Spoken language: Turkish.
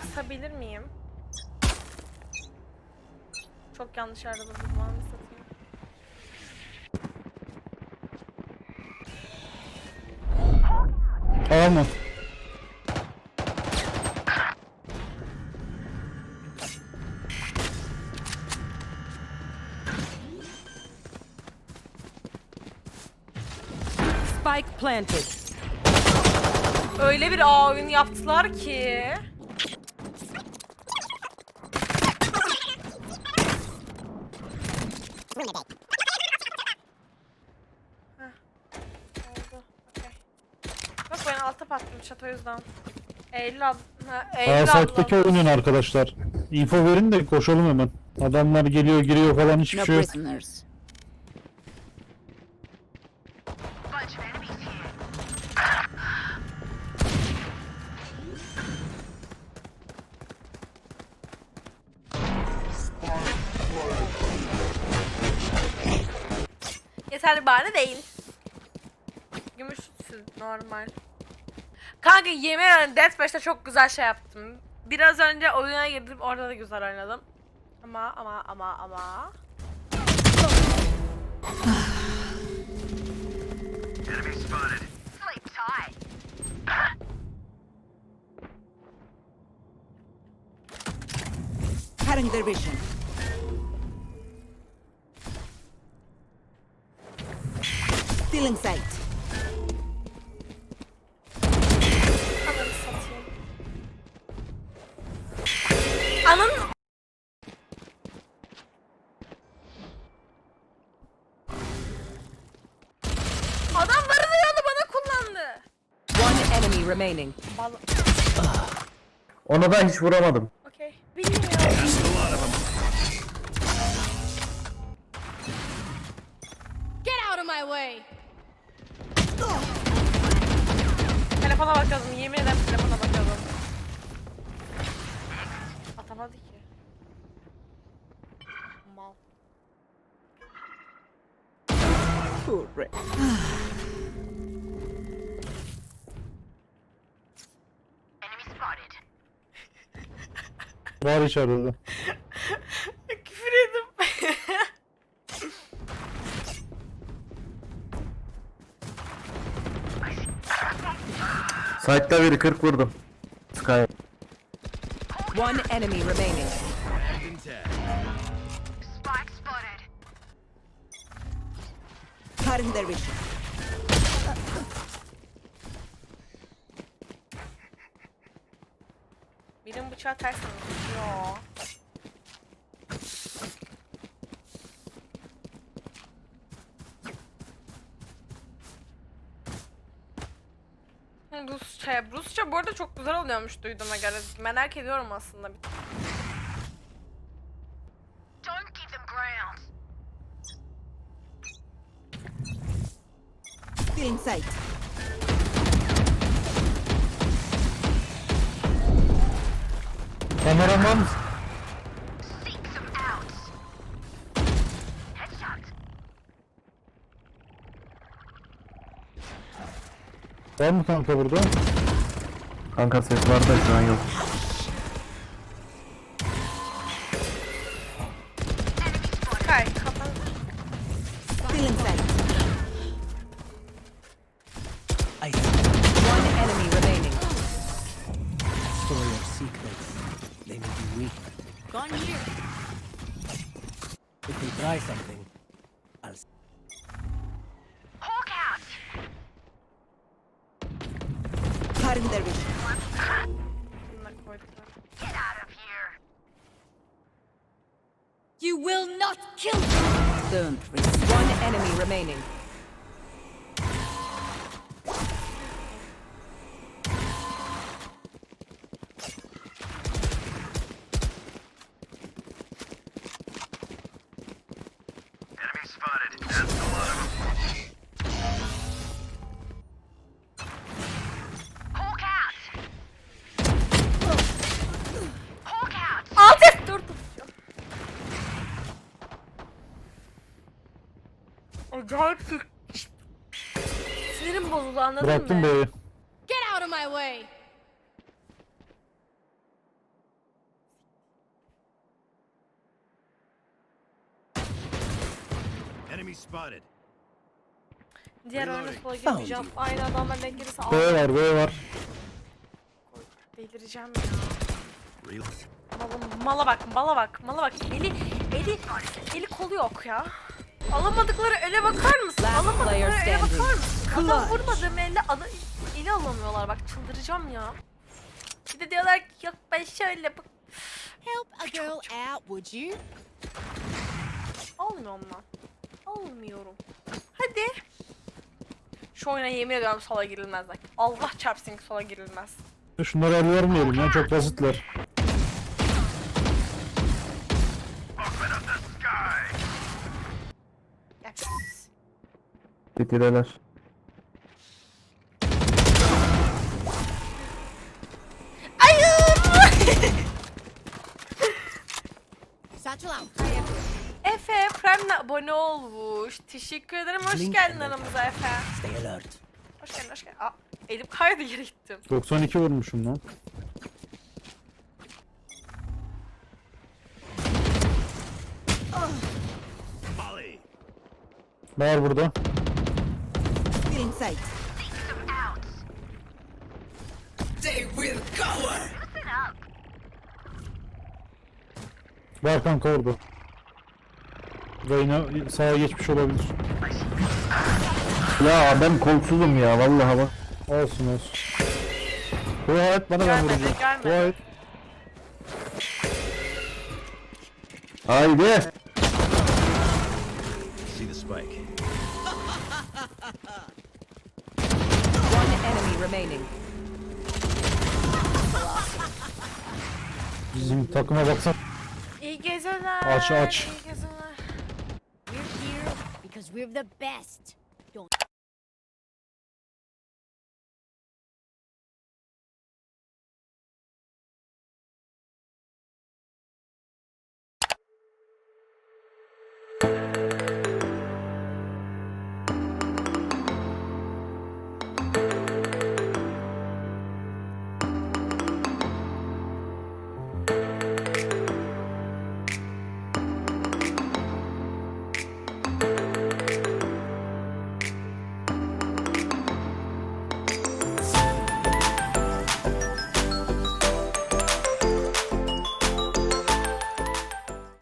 Kısabilir miyim? Çok yanlış yerde durdum. Anı satayım. A mı? Spike planted. Öyle bir A oyun yaptılar ki. Heh, oldu. Okey. Bak ben alta patlamış o yüzden. Eylül ab... Ha, Eylül abla. oyunun arkadaşlar. Info verin de koşalım hemen. Adamlar geliyor giriyor falan hiçbir No şey yok. prisoners. Yeterli bahane değil. Gümüşsüz normal. Kanka yemin ederim Deathmatch'te çok güzel şey yaptım. Biraz önce oyuna girdim orada da güzel oynadım. Ama ama ama ama. Sleep tight. Cutting their vision. Stealing sight. Ananı satayım. Anın... Adam varını yanı bana kullandı. One enemy remaining. Bal... Ona ben hiç vuramadım. Okey. Bilmiyorum. Get out of my way! Telefona bakıyordum. Yemin ederim telefona bakıyordum. Atamadı ki. Mal. Enemy spotted. Var içeride. Site'da biri 40 vurdum. Sky. One enemy remaining. Cutting their vision. Benim bıçağı ters mi? Yo. Rusça, Rusça bu arada çok güzel oluyormuş duyduğuma göre. Merak ediyorum aslında bir Don't give them ground. Stealing sight. Kameraman var mı kanka burada? Kanka ses var da şu an yok. Sky kapan. Stealing sight. One enemy remaining. Store your secrets. They may be weak. Gone here. If they try something, Cutting their vision. Get out of here. You will not kill me! Don't risk. One enemy remaining. artık. Sinirim bozuldu anladın Bıraktım mı? B'yi. Get out of my way. Enemy spotted. Diğer oyunu spoil yapacağım. Aynı adamlar denk gelirse al. B var B var. Delireceğim ya. Reload. Malım, mala bak, mala bak, mala bak. Eli, eli, eli kolu yok ya. Alamadıkları ele bakar mısın? Last Alamadıkları ele bakar mısın? Adam vurmadığım elle adı, eli alamıyorlar bak çıldıracağım ya. Bir de diyorlar ki yok ben şöyle bak. Help a girl out, would you? Almıyorum lan. Almıyorum. Hadi. Şu oyuna yemin ediyorum sola girilmez bak. Allah çarpsın ki sola girilmez. Şunları el vermeyelim ya çok basitler. Out. Efe Prem'le abone olmuş. Teşekkür ederim. Hoş geldin aramıza Efe. Stay alert. Hoş geldin, hoş geldin. Aa, elim kaydı geri gittim. 92 vurmuşum lan. Var burada. Still in sight. Var kanka orada. Reyna sağa geçmiş olabilir. Ya ben kolsuzum ya vallahi bak. Olsun olsun. Dua et bana ben Görmedi, vuracağım. görmedi. Dua et. Haydi. See the spike. One enemy remaining. Bizim takıma baksan. İyi geceler. Aç, aç. İyi geceler. We're here because we're the best.